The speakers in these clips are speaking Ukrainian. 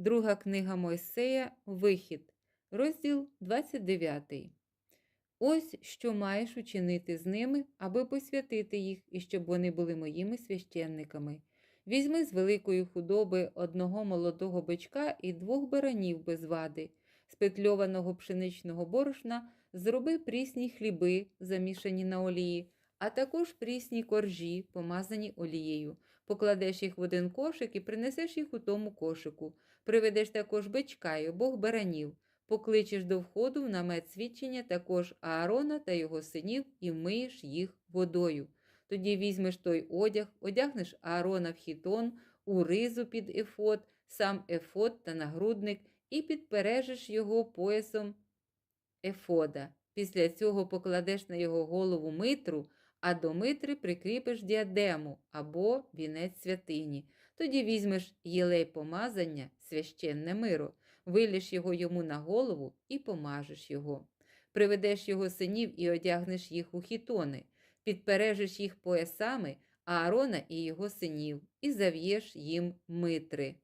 Друга книга Мойсея Вихід, розділ 29. Ось що маєш учинити з ними, аби посвятити їх, і щоб вони були моїми священниками. Візьми з великої худоби одного молодого бичка і двох баранів без вади, з петльованого пшеничного борошна зроби прісні хліби, замішані на олії, а також прісні коржі, помазані олією. Покладеш їх в один кошик і принесеш їх у тому кошику. Приведеш також бичка й обох баранів, покличеш до входу в намет свідчення також Аарона та його синів і вмиєш їх водою. Тоді візьмеш той одяг, одягнеш Аарона в хітон, у ризу під ефод, сам ефод та нагрудник, і підпережеш його поясом ефода. Після цього покладеш на його голову митру, а до митри прикріпиш діадему або вінець святині. Тоді візьмеш єлей помазання, священне миро, виліш його йому на голову і помажеш його. Приведеш його синів і одягнеш їх у хітони, підпережеш їх поясами Аарона і його синів, і зав'єш їм митри.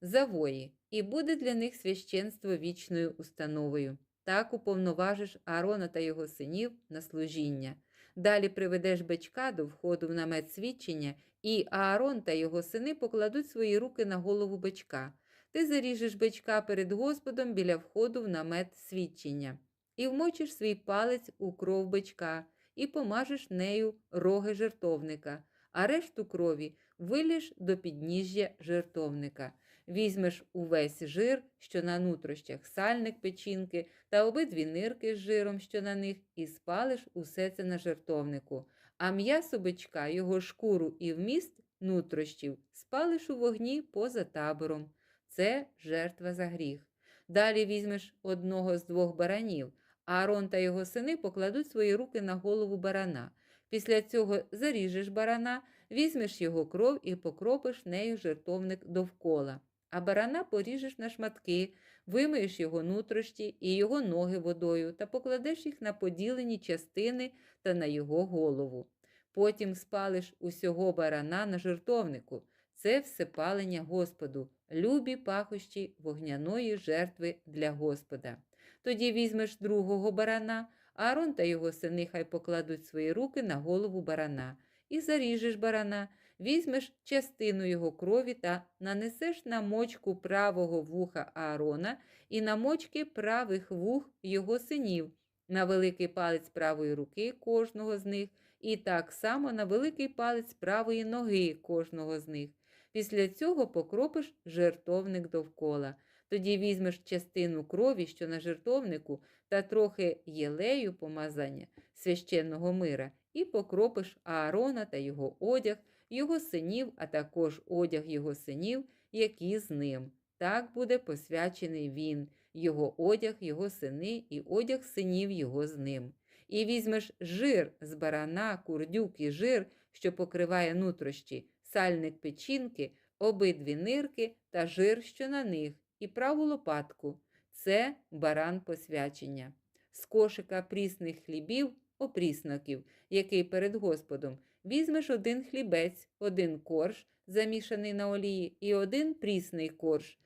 Завої, і буде для них священство вічною установою. Так уповноважиш Аарона та його синів на служіння. Далі приведеш бичка до входу в намет свідчення, і Аарон та його сини покладуть свої руки на голову бичка. Ти заріжеш бичка перед Господом біля входу в намет свідчення, і вмочиш свій палець у кров бичка, і помажеш нею роги жертовника, а решту крові виліш до підніжжя жертовника. Візьмеш увесь жир, що на нутрощах сальник печінки, та обидві нирки з жиром, що на них, і спалиш усе це на жертовнику. А м'ясо бичка, його шкуру і вміст нутрощів спалиш у вогні поза табором. Це жертва за гріх. Далі візьмеш одного з двох баранів, а Аарон та його сини покладуть свої руки на голову барана. Після цього заріжеш барана, візьмеш його кров і покропиш нею жертовник довкола. А барана поріжеш на шматки, вимиєш його нутрощі і його ноги водою та покладеш їх на поділені частини та на його голову. Потім спалиш усього барана на жертовнику. Це всепалення Господу, любі пахощі вогняної жертви для Господа. Тоді візьмеш другого барана, Аарон та його сини хай покладуть свої руки на голову барана, і заріжеш барана, візьмеш частину його крові та нанесеш на мочку правого вуха Аарона і на мочки правих вух його синів, на великий палець правої руки кожного з них, і так само на великий палець правої ноги кожного з них. Після цього покропиш жертовник довкола. Тоді візьмеш частину крові, що на жертовнику, та трохи єлею помазання священного мира, і покропиш Аарона та його одяг, його синів, а також одяг його синів, які з ним. Так буде посвячений він, його одяг, його сини і одяг синів його з ним. І візьмеш жир з барана, курдюк і жир, що покриває нутрощі, сальник печінки, обидві нирки та жир, що на них, і праву лопатку. Це баран посвячення. З кошика прісних хлібів, опрісноків, який перед Господом, візьмеш один хлібець, один корж, замішаний на олії, і один прісний корж.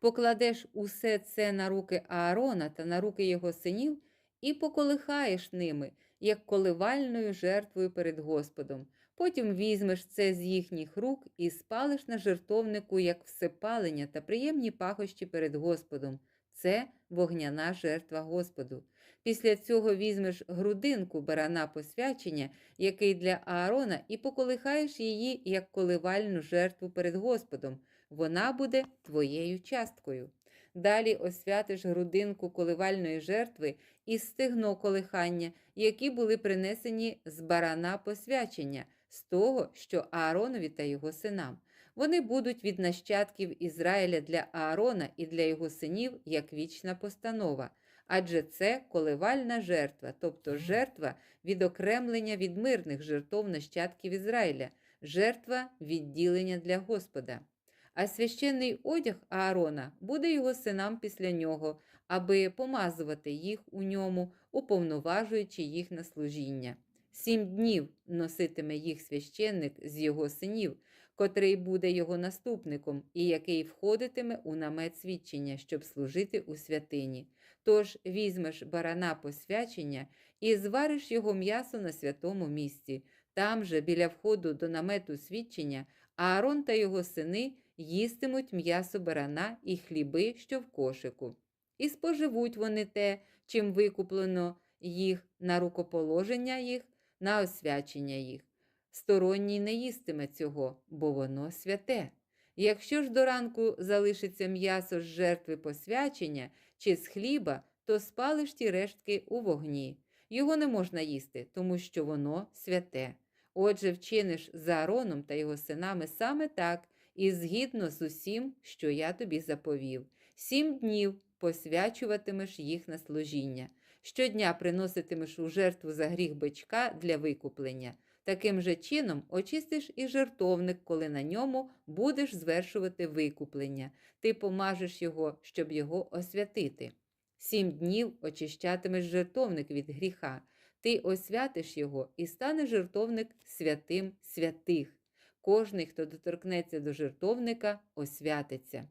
Покладеш усе це на руки Аарона та на руки його синів і поколихаєш ними, як коливальною жертвою перед Господом. Потім візьмеш це з їхніх рук і спалиш на жертовнику як всепалення та приємні пахощі перед Господом. Це вогняна жертва Господу. Після цього візьмеш грудинку барана посвячення, який для Аарона, і поколихаєш її як коливальну жертву перед Господом. Вона буде твоєю часткою. Далі освятиш грудинку коливальної жертви і стегно колихання, які були принесені з барана посвячення, з того, що Ааронові та його синам. Вони будуть від нащадків Ізраїля для Аарона і для його синів як вічна постанова. Адже це коливальна жертва, тобто жертва відокремлення від мирних жертов нащадків Ізраїля, жертва відділення для Господа. А священний одяг Аарона буде його синам після нього, аби помазувати їх у ньому, уповноважуючи їх на служіння. Сім днів носитиме їх священник з його синів. котрий буде його наступником і який входитиме у намет свідчення, щоб служити у святині. Тож візьмеш барана посвячення і звариш його м'ясо на святому місці. Там же, біля входу до намету свідчення, Аарон та його сини їстимуть м'ясо барана і хліби, що в кошику. І споживуть вони те, чим викуплено їх на рукоположення їх, на освячення їх. Сторонній не їстиме цього, бо воно святе. Якщо ж до ранку залишиться м'ясо з жертви посвячення чи з хліба, то спалиш ті рештки у вогні. Його не можна їсти, тому що воно святе. Отже, вчиниш за Аароном та його синами саме так, і згідно з усім, що я тобі заповів. Сім днів посвячуватимеш їх на служіння. Щодня приноситимеш у жертву за гріх бичка для викуплення. Таким же чином очистиш і жертовник, коли на ньому будеш звершувати викуплення. Ти помажеш його, щоб його освятити. Сім днів очищатимеш жертовник від гріха. Ти освятиш його і стане жертовник святим святих. Кожний, хто доторкнеться до жертовника, освятиться.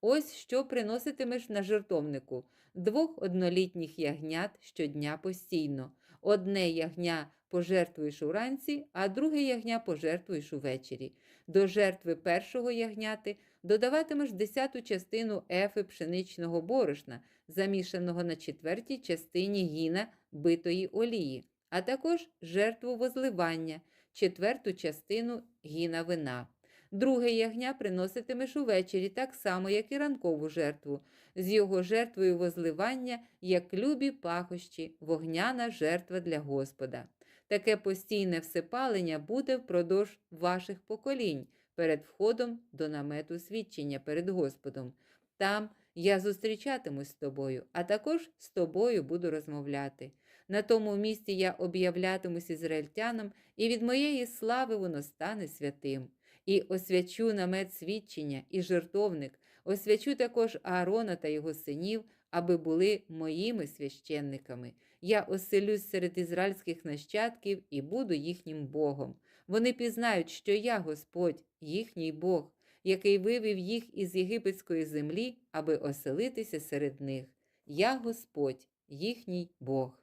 Ось що приноситимеш на жертовнику двох однолітніх ягнят щодня постійно. Одне ягня пожертвуєш уранці, а друге ягня пожертвуєш увечері. До жертви першого ягняти додаватимеш десяту частину ефи пшеничного борошна, замішаного на четвертій частині гіна битої олії, а також жертву возливання, четверту частину гіна вина. Друге ягня приноситимеш увечері так само, як і ранкову жертву, з його жертвою возливання, як любі пахощі, вогняна жертва для Господа. Таке постійне всепалення буде впродовж ваших поколінь перед входом до намету свідчення перед Господом. Там я зустрічатимусь з тобою, а також з тобою буду розмовляти. На тому місці я об'являтимусь ізраїльтянам, і від моєї слави воно стане святим. І освячу намет свідчення і жертовник, освячу також Аарона та його синів, аби були моїми священниками. Я оселюсь серед ізраїльських нащадків і буду їхнім Богом. Вони пізнають, що я Господь, їхній Бог, який вивів їх із єгипетської землі, аби оселитися серед них. Я Господь, їхній Бог.